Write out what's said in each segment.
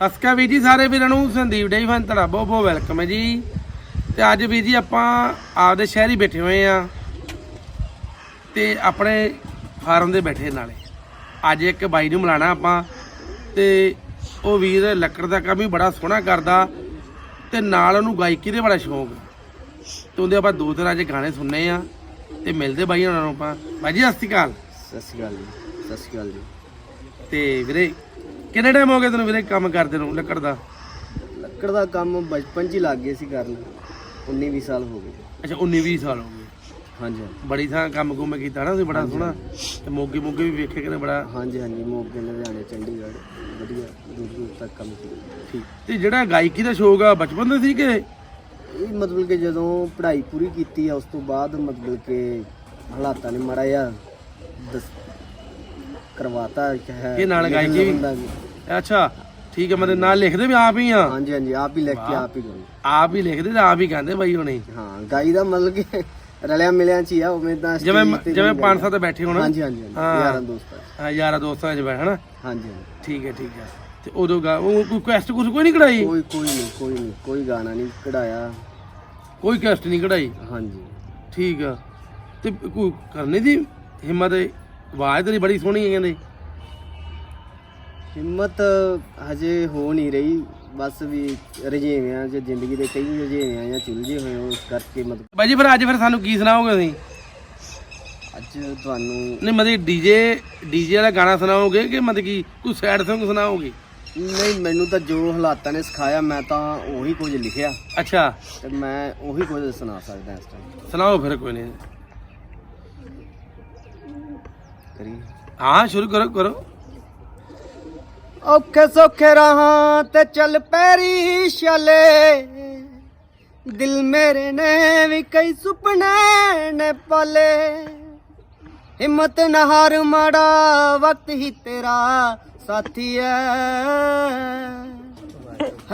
ਸਸਕਾ ਵੀਰ ਜੀ ਸਾਰੇ ਵੀਰਾਂ ਨੂੰ ਸੰਦੀਪ ਡੇ ਫਨ ਤੁਹਾਡਾ ਬਹੁਤ ਬਹੁਤ ਵੈਲਕਮ ਹੈ ਜੀ। ਤੇ ਅੱਜ ਵੀਰ ਜੀ ਆਪਾਂ ਆਪਦੇ ਸ਼ਹਿਰ ਹੀ ਬੈਠੇ ਹੋਏ ਆ ਤੇ ਆਪਣੇ ਫਾਰਮ ਦੇ ਬੈਠੇ ਨਾਲੇ। ਅੱਜ ਇੱਕ ਬਾਈ ਨੂੰ ਮਿਲਾਣਾ ਆਪਾਂ। ਤੇ ਉਹ ਵੀਰ ਲੱਕੜ ਦਾ ਕੰਮ ਵੀ ਬੜਾ ਸੋਹਣਾ ਕਰਦਾ। ਤੇ ਨਾਲ ਉਹਨੂੰ ਗਾਇਕੀ ਦੇ ਬੜਾ ਸ਼ੌਂਕ। ਤੇ ਉਹਦੇ ਆਪਾਂ ਦੋ ਤਿੰਨ ਅੱਜ ਗਾਣੇ ਸੁਣਨੇ ਆ। ਤੇ ਮਿਲਦੇ ਬਾਈ ਉਹਨਾਂ ਨੂੰ ਆਪਾਂ। ਬਾਈ ਜੀ ਸਤਿ ਸ਼੍ਰੀ ਅਕਾਲ। ਸਤਿ ਸ਼੍ਰੀ ਅਕਾਲ ਜੀ ਸਤਿ ਸ਼੍ਰੀ ਅਕਾਲ ਜੀ। ਤੇ ਵੀਰੇ ਕਿੰਨੇ ਟਾਈਮ ਹੋ ਗਿਆ ਤੈਨੂੰ ਵੀਰੇ ਕੰਮ ਕਰਦੇ ਨੂੰ ਲੱਕੜ ਦਾ? ਲੱਕੜ ਦਾ ਕੰਮ ਬਚਪਨ 'ਚ ਹੀ ਲੱਗ ਗਏ ਸੀ ਕਰਨ। 19 20 ਸਾਲ ਹੋ ਗਏ। ਅੱਛਾ 19 20 ਸਾਲ ਹੋ ਗਏ। ਹਾਂਜੀ। ਬੜੀ ਥਾਂ ਕੰਮ ਕੁਮ ਕੀਤਾ ਨਾ ਤੁਸੀਂ ਬੜਾ ਸੋਹਣਾ। ਤੇ ਮੋਗੇ ਮੋਗੇ ਵੀ ਵੇਖੇ ਕਿਤੇ ਬੜਾ? ਹਾਂਜੀ ਹਾਂਜੀ ਮੋਗੇ ਲੁਧਿਆਣੇ ਚੰਡੀਗੜ੍ਹ ਵਧੀਆ ਦੂਰ ਦੂਰ ਤੱਕ ਕੰਮ ਕੀਤਾ। ਠੀਕ। ਤੇ ਜਿਹੜਾ ਗਾਇਕੀ ਦਾ ਸ਼ੌਕ ਆ ਬਚਪਨ ਤੋਂ ਸੀ ਕਿ? ਇਹ ਮਤਲਬ ਕਿ ਜਦੋਂ ਪੜ੍ਹਾਈ ਪੂਰੀ ਕੀਤੀ ਆ ਉਸ ਤੋਂ ਬਾਅਦ ਮਤਲਬ ਕਿ ਹਾਲਾਤਾਂ ਨੇ ਮਾੜਾ ਜਿਹਾ ਦਸ ਕਰਵਾਤਾ ਹੈ। ਇਹ ਨਾਲ ਗਾਇਕੀ ਵੀ? ਅੱਛਾ ਠੀਕ ਹੈ ਮਤਲਬ ਨਾਲ ਲਿਖਦੇ ਵੀ ਆਪ ਹੀ ਆ? ਹਾਂਜੀ ਹਾਂਜੀ ਆਪ ਹੀ ਲਿਖ ਕੇ ਆਪ ਹੀ ਗਾਉਂਦੇ ਆਪ ਹੀ ਲਿਖਦੇ ਤੇ ਆਪ ਹੀ ਕਹਿੰਦੇ ਬਾਈ ਹੁਣੇ। ਹਾਂ ਗਾਈ ਦਾ ਮਤਲਬ ਕਿ ਰਲਿਆ ਮਿਲਿਆ ਚ ਹੀ ਆ ਉਵੇਂ ਤਾਂ ਜਿਵੇਂ ਤੇ ਜਿਵੇਂ ਨਹੀਂ ਪੰਜ ਗਾਈਦਾ। ਸੱਤ ਬੈਠੇ ਹੋਣ। ਹਾਂਜੀ ਹਾਂਜੀ। ਯਾਰਾਂ ਦੋਸਤਾਂ। ਹਾਂ, ਯਾਰਾਂ ਦੋਸਤਾਂ 'ਚ ਬੈਠ ਹਨਾ? ਹਾਂਜੀ ਠੀਕ ਹੈ ਠੀਕ ਹੈ। ਤੇ ਉਦੋਂ ਗਾ ਉਹ ਕੋਈ ਕੁਐਸਟ ਕੁਛ ਕੋਈ ਨਹੀਂ ਕਢਾਈ? ਕੋਈ ਕੋਈ ਨਹੀਂ ਕੋਈ ਨਹੀਂ ਕੋਈ ਗਾਣਾ ਨਹੀਂ ਕਢਾਇਆ। ਕੋਈ ਕੁਐਸਟ ਨਹੀਂ ਕਢਾਈ? ਹਾਂਜੀ। ਠੀਕ ਆ। ਤੇ ਕੋਈ ਕਰਨੇ ਦੀ ਹਿੰਮਤ ਆਵਾਜ਼ ਤੇਰੀ ਬੜੀ ਸੋਹਣੀ ਹੈ ਕਹਿੰਦੇ। ਹਿੰਮਤ ਹਜੇ ਹੋ ਨਹੀਂ ਰਹੀ ਬਸ ਵੀ ਰਜੇਵਿਆਂ ਚ ਜ਼ਿੰਦਗੀ ਦੇ ਕਈ ਰਜੇਵਿਆਂ ਜਾਂ ਚੁਲਝੇ ਹੋਏ ਹੋ, ਉਸ ਕਰਕੇ ਮਤਲਬ ਬਾਈ ਜੀ ਫਿਰ ਅੱਜ ਫਿਰ ਸਾਨੂੰ ਕੀ ਸੁਣਾਓਗੇ ਤੁਸੀਂ? ਅੱਜ ਤੁਹਾਨੂੰ ਨਹੀਂ ਮਤਲਬ ਡੀਜੇ ਡੀਜੇ ਵਾਲਾ ਗਾਣਾ ਸੁਣਾਓਗੇ ਕਿ ਮਤਲਬ ਕਿ ਕੋਈ ਸੈਡ Song ਸੁਣਾਓਗੇ? ਨਹੀਂ ਮੈਨੂੰ ਤਾਂ ਜੋ ਹਾਲਾਤਾਂ ਨੇ ਸਿਖਾਇਆ ਮੈਂ ਤਾਂ ਉਹੀ ਕੁਝ ਲਿਖਿਆ। ਅੱਛਾ। ਤੇ ਮੈਂ ਉਹੀ ਕੁਝ ਸੁਣਾ ਸਕਦਾ ਇਸ ਟਾਈਮ ਸੁਣਾਓ ਫਿਰ ਕੋਈ ਨਹੀਂ। ਕਰੀ ਹਾਂ ਸ਼ੁਰੂ ਕਰੋ ਕਰੋ। ਔਖੇ ਸੌਖੇ ਰਹਾਂ ਤੇ ਚੱਲ ਪੈਰੀ ਛਲੇ। ਦਿਲ ਮੇਰੇ ਨੇ ਵੀ ਕਈ ਸੁਪਨੇ ਨੇ ਪਾਲੇ। ਹਿੰਮਤ ਨਾ ਹਾਰ ਮਾੜਾ, ਵਕਤ ਹੀ ਤੇਰਾ ਸਾਥੀ ਐ।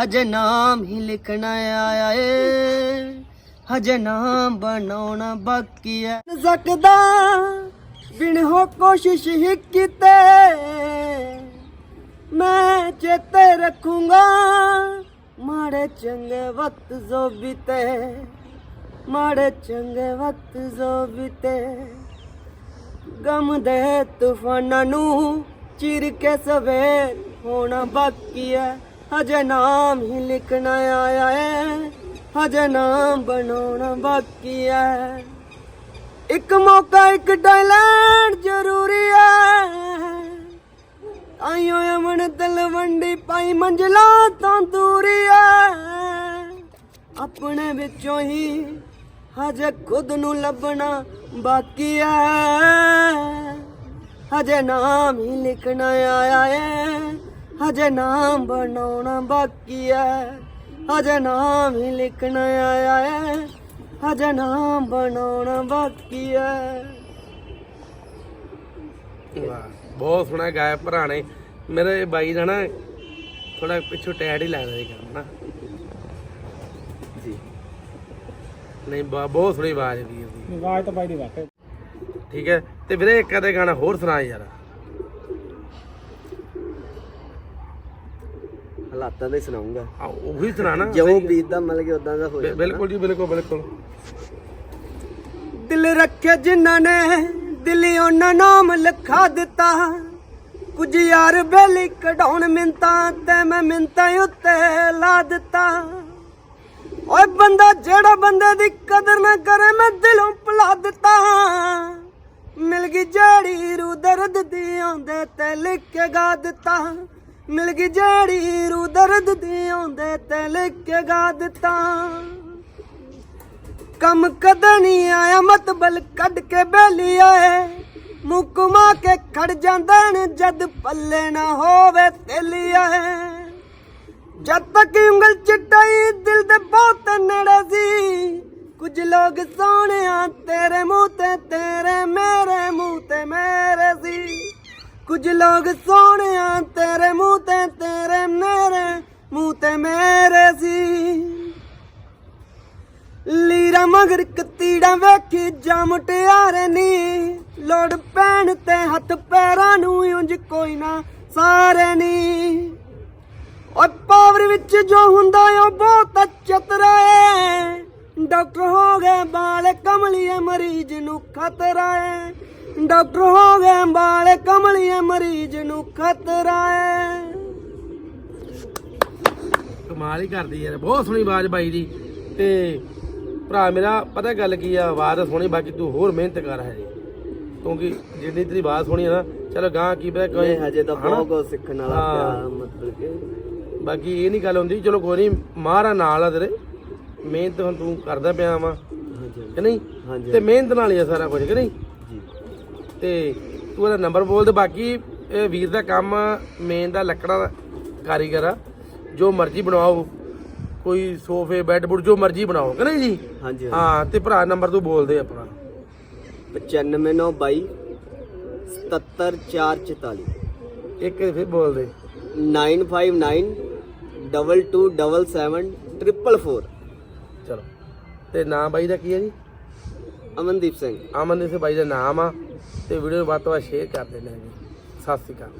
ਹਜੇ ਨਾਮ ਹੀ ਲਿਖਣਾ ਆਇਆ ਏ। ਹਜੇ ਨਾਮ ਬਣਾਉਣਾ ਬਾਕੀ ਐ। ਸਕਦਾ ਬਿਨ ਹੋ ਕੋਸ਼ਿਸ਼ ਹੀ ਕੀਤੇ। ਮੈਂ ਚੇਤੇ ਰੱਖੂੰਗਾ। ਮਾੜੇ ਚੰਗੇ ਵਕਤ ਜੋ ਬੀਤੇ, ਮਾੜੇ ਚੰਗੇ ਵਕਤ ਜੋ ਬੀਤੇ। ਗਮ ਦੇ ਤੂਫਾਨਾਂ ਨੂੰ ਚਿਰ ਕੇ ਸਵੇਰ ਹੋਣਾ ਬਾਕੀ ਹੈ ਹਜੇ ਨਾਮ ਹੀ ਲਿਖਣਾ ਆਇਆ ਹੈ ਹਜੇ ਨਾਮ ਬਣਾਉਣਾ ਬਾਕੀ ਹੈ ਇੱਕ ਮੌਕਾ, ਇੱਕ ਟੈਲੈਂਟ ਜ਼ਰੂਰ ਮੰਜ਼ਲਾਂ ਤੋਂ ਦੂਰੀ ਐ। ਆਪਣੇ ਵਿੱਚੋਂ ਹੀ ਹਜੇ ਖੁਦ ਨੂੰ ਲੱਭਣਾ ਬਾਕੀ ਐ। ਹਜੇ ਨਾਮ ਹੀ ਲਿਖਣਾ ਆਇਆ ਏ ਹਜੇ ਨਾਮ ਬਣਾਉਣਾ ਬਾਕੀ ਐ। ਹਜੇ ਨਾਮ ਹੀ ਲਿਖਣਾ ਆਇਆ ਏ ਹਜੇ ਨਾਮ ਬਣਾਉਣਾ ਬਾਕੀ ਐ। ਬਹੁਤ ਸੋਹਣਾ ਗਾਇਆ ਭਰਾ ਨੇ। ਮੇਰੇ ਬਾਈ ਦਾ ਨਾ ਥੋੜਾ ਪਿੱਛੋਂ ਟੈਡ ਹੀ ਲੱਗਦਾ ਇਹ ਕੰਮ ਨਾ ਜੀ। ਨਹੀਂ ਬਾ- ਬਹੁਤ ਸੋਹਣੀ ਆਵਾਜ਼ ਹੈ ਵੀਰ ਦੀ। ਆਵਾਜ਼ ਤਾਂ ਬਾਈ ਦੀ ਵਾਕਈ ਠੀਕ ਹੈ ਤੇ ਵੀਰੇ ਇੱਕ ਅਦੇ ਗਾਣਾ ਹੋਰ ਸੁਣਾ ਯਾਰ। ਹਾਲਾਤਾਂ ਦਾ ਸੁਣਾਉਂਗਾ। ਆ ਉਹੀ ਸੁਣਾਣਾ ਜੋ ਬੀਤਦਾ ਮਤਲਬ ਕਿ ਉਦਾਂ ਦਾ ਹੋ ਜਾਂਦਾ ਬਿਲਕੁਲ ਜੀ ਬਿਲਕੁਲ ਬਿਲਕੁਲ। ਦਿਲ ਰੱਖੇ ਜਿਨ੍ਹਾਂ ਨੇ ਦਿਲੀ ਉਹਨਾਂ ਨਾਮ ਲਿਖਾ ਦਿੱਤਾ। ਕੁਝ ਯਾਰ ਬੇਲੀ ਕਢਾਉਣ ਮਿੰਤਾਂ ਤੇ ਮੈਂ ਮਿੰਤਾਂ ਉੱਤੇ ਲਾ ਦਿੱਤਾ। ਓਏ ਬੰਦਾ ਜਿਹੜਾ ਬੰਦੇ ਦੀ ਕਦਰ ਨਾ ਕਰੇ ਮੈਂ ਦਿਲੋਂ ਭੁਲਾ ਦਿੱਤਾ। ਮਿਲ ਗਈ ਜਿਹੜੀ ਰੂ ਦਰਦ ਦੀ ਆਉਂਦੇ ਤੇ ਲਿਖ ਕੇ ਗਾ ਦਿੱਤਾ। ਮਿਲ ਗਈ ਜਿਹੜੀ ਰੂ ਦਰਦ ਦੀ ਆਉਂਦੇ ਤੇ ਲਿਖ ਕੇ ਗਾ ਦਿੱਤਾ। ਕੰਮ ਕਦੇ ਨਹੀਂ ਆਇਆ ਮਤਬਲ ਕੱਢ ਕੇ ਬੇਲੀ ਆਏ। ਮੁਕਮਾ ਕੇ ਖੜ ਜਾਂਦੇ ਨੇ ਜਦ ਪੱਲੇ ਨਾ ਹੋਵੇ ਤੇਲੀ ਜਦ ਤੱਕ ਉਂਗਲ ਚਟਾਈ, ਦਿਲ ਦੇ ਬਹੁਤ ਨੇੜੇ ਸੀ। ਕੁਝ ਲੋਕ ਸੋਹਣਿਆ ਤੇਰੇ ਮੂੰਹ ਤੇ, ਤੇਰੇ ਮੇਰੇ ਮੂੰਹ ਤੇ ਮੇਰੇ ਸੀ। ਕੁਝ ਲੋਕ ਸੋਹਣਿਆ ਤੇਰੇ ਮੂੰਹ ਤੇ, ਤੇਰੇ ਮੇਰੇ ਮੂੰਹ ਤੇ ਮੇਰੇ ਸੀ। ਲੀਰਾ ਮਗਰ ਕਤੀੜਾ ਵੇਖੀ, ਜਾ ਮੁਟਿਆਰੇ ਨੀ। ਲੋੜ ਪੈਣ ਤੇ ਹੱਥ ਪੈਰਾਂ ਨੂੰ ਉਂਝ ਕੋਈ ਨਾ ਸਾਰੇ ਨੀ। ਓ ਵਿੱਚ ਜੋ ਹੁੰਦਾ ਉਹ ਬਹੁਤ ਚਤਰਾ ਏ। ਡਾਕਟਰ ਹੋ ਗਏ ਬਾਲ ਕਮਲੀਏ ਮਰੀਜ਼ ਨੂੰ ਖਤਰਾ ਏ। ਡਾਕਟਰ ਹੋ ਗਏ ਬਾਲ ਕਮਲੀਏ ਮਰੀਜ਼ ਨੂੰ ਖਤਰਾ ਏ। ਕਮਾਲ ਹੀ ਕਰਦੀ ਯਾਰ, ਬਹੁਤ ਸੋਹਣੀ ਆਵਾਜ਼ ਬਾਈ ਦੀ। ਤੇ ਭਰਾ ਮੇਰਾ, ਪਤਾ ਗੱਲ ਕੀ ਆ? ਆਵਾਜ਼ ਸੋਹਣੀ, ਬਾਕੀ ਤੂੰ ਹੋਰ ਮਿਹਨਤ ਕਰ ਹੈ ਜੀ ਕਿਉਂਕਿ ਜਿੰਨੀ ਤੇਰੀ ਆਵਾਜ਼ ਸੋਹਣੀ ਆ ਨਾ ਚਲੋ ਗਾਂ ਕੀ ਪਤਾ ਕੋਈ ਹਜੇ ਤਾਂ? ਬਹੁਤ ਕੁਝ ਸਿੱਖਣ ਵਾਲਾ ਹਾਂ। ਪਿਆ ਮਤਲਬ ਕਿ। ਬਾਕੀ ਇਹ ਨਹੀਂ ਗੱਲ ਹੁੰਦੀ ਚਲੋ ਕੋਈ ਨਹੀਂ ਮਾਰਾ ਨਾਲ ਆ ਤੇਰੇ। ਮਿਹਨਤ ਹੁਣ ਤੂੰ ਕਰਦਾ ਪਿਆ ਵਾ। ਹਾਂਜੀ। ਕਿ ਨਹੀਂ? ਹਾਂਜੀ। ਤੇ ਮਿਹਨਤ ਨਾਲ ਹੀ ਆ ਸਾਰਾ ਕੁਝ ਕਿ ਨਹੀਂ? ਜੀ। ਤੇ ਤੂੰ ਇਹਦਾ ਨੰਬਰ ਬੋਲ ਦੇ ਬਾਕੀ ਇਹ ਵੀਰ ਦਾ ਕੰਮ ਮੇਨ ਦਾ ਲੱਕੜਾਂ ਦਾ ਕਾਰੀਗਰ ਆ। ਜੋ ਮਰਜ਼ੀ ਬਣਾਓ ਕੋਈ ਸੋਫੇ ਬੈੱਡ ਬੁੱਡ ਜੋ ਮਰਜ਼ੀ ਬਣਾਓ ਕਿ ਨਹੀਂ ਜੀ? ਹਾਂਜੀ। ਹਾਂ ਤੇ ਭਰਾ ਨੰਬਰ ਤੂੰ ਬੋਲ ਦੇ ਆਪਣਾ। 95922 77444 ਇੱਕ ਫਿਰ ਬੋਲ ਦੇ। 959 2277 444 ਚਲੋ। ਤੇ ਨਾਮ ਬਾਈ ਦਾ ਕੀ ਹੈ ਜੀ? ਅਮਨਦੀਪ ਸਿੰਘ। ਅਮਨਦੀਪ ਸਿੰਘ ਬਾਈ ਦਾ ਨਾਮ ਆ। ਤੇ ਵੀਡੀਓ ਨੂੰ ਵੱਧ ਤੋਂ ਵੱਧ ਸ਼ੇਅਰ ਕਰ ਦੇਣਾ ਜੀ। ਸਤਿ ਸ਼੍ਰੀ ਅਕਾਲ।